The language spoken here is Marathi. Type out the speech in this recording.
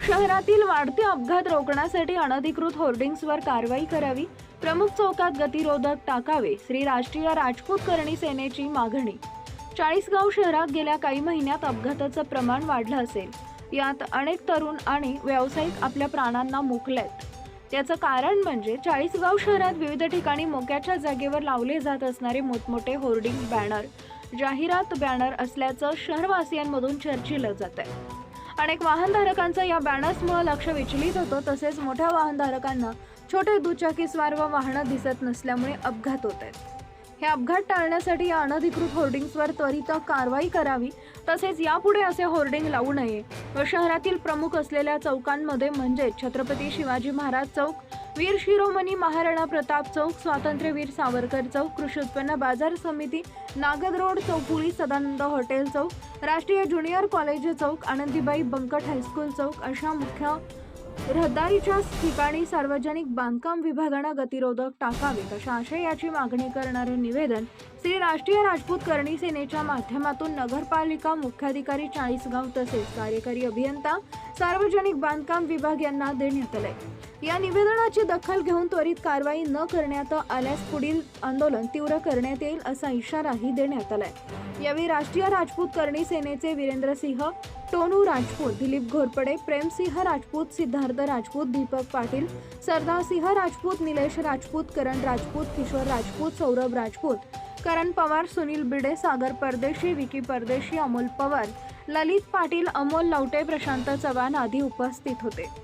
शहरातील वाढते अपघात रोखण्यासाठी अनधिकृत होर्डिंग्सवर कारवाई करावी प्रमुख चौकात गतिरोधक टाकावे श्री राष्ट्रीय राजपूत करणी सेनेची मागणी. चाळीसगाव शहरात गेल्या काही महिन्यात अपघाताचं प्रमाण वाढलं असेल. यात अनेक तरुण आणि व्यावसायिक आपल्या प्राणांना मुकलेत. त्याचं कारण म्हणजे चाळीसगाव शहरात विविध ठिकाणी मोक्याच्या जागेवर लावले जात असणारे मोठमोठे होर्डिंग बॅनर जाहिरात बॅनर असल्याचं शहरवासियांमधून चर्चिलं जात आहे अनेक वाहनधारकांचं या बॅनर्समुळे लक्ष विचलित होतं. तसेच मोठ्या वाहनधारकांना छोटे दुचाकीस्वार व वाहनं दिसत नसल्यामुळे अपघात होत आहेत. हे अपघात टाळण्यासाठी या अनधिकृत होर्डिंग्सवर त्वरित कारवाई करावी. तसेच यापुढे असे होर्डिंग लावू नये. व शहरातील प्रमुख असलेल्या चौकांमध्ये म्हणजे छत्रपती शिवाजी महाराज चौक वीर शिरोमणी महाराणा प्रताप चौक स्वातंत्र्यवीर सावरकर चौक कृषी उत्पन्न बाजार समिती नागद रोड चौफुली सदानंद हॉटेल चौक राष्ट्रीय ज्युनियर कॉलेज चौक आनंदीबाई बंकट हायस्कूल चौक अशा मुख्य रहदारीच्या ठिकाणी सार्वजनिक बांधकाम विभागानं गतिरोधक टाकावेत अशा आशयाची मागणी करणारं निवेदन श्री राष्ट्रीय राजपूत करणी सेनेच्या माध्यमातून नगरपालिका मुख्याधिकारी चाळीसगाव तसेच कार्यकारी अभियंता सार्वजनिक बांधकाम विभाग यांना देण्यात आलंय. या निवेदनाची दखल घेऊन त्वरित कारवाई न करण्यात आल्यास पुढील आंदोलन तीव्र करण्यात येईल असा इशाराही देण्यात आलाय. यावेळी राष्ट्रीय राजपूत करणी सेनेचे वीरेंद्रसिंह टोनू राजपूत दिलीप घोरपडे प्रेमसिंह राजपूत सिद्धार्थ राजपूत दीपक पाटील सरदारसिंह राजपूत निलेश राजपूत करण राजपूत किशोर राजपूत सौरभ राजपूत करण पवार सुनील बिडे सागर परदेशी विकी परदेशी अमोल पवार ललित पाटील अमोल लवटे प्रशांत चव्हाण आदी उपस्थित होते.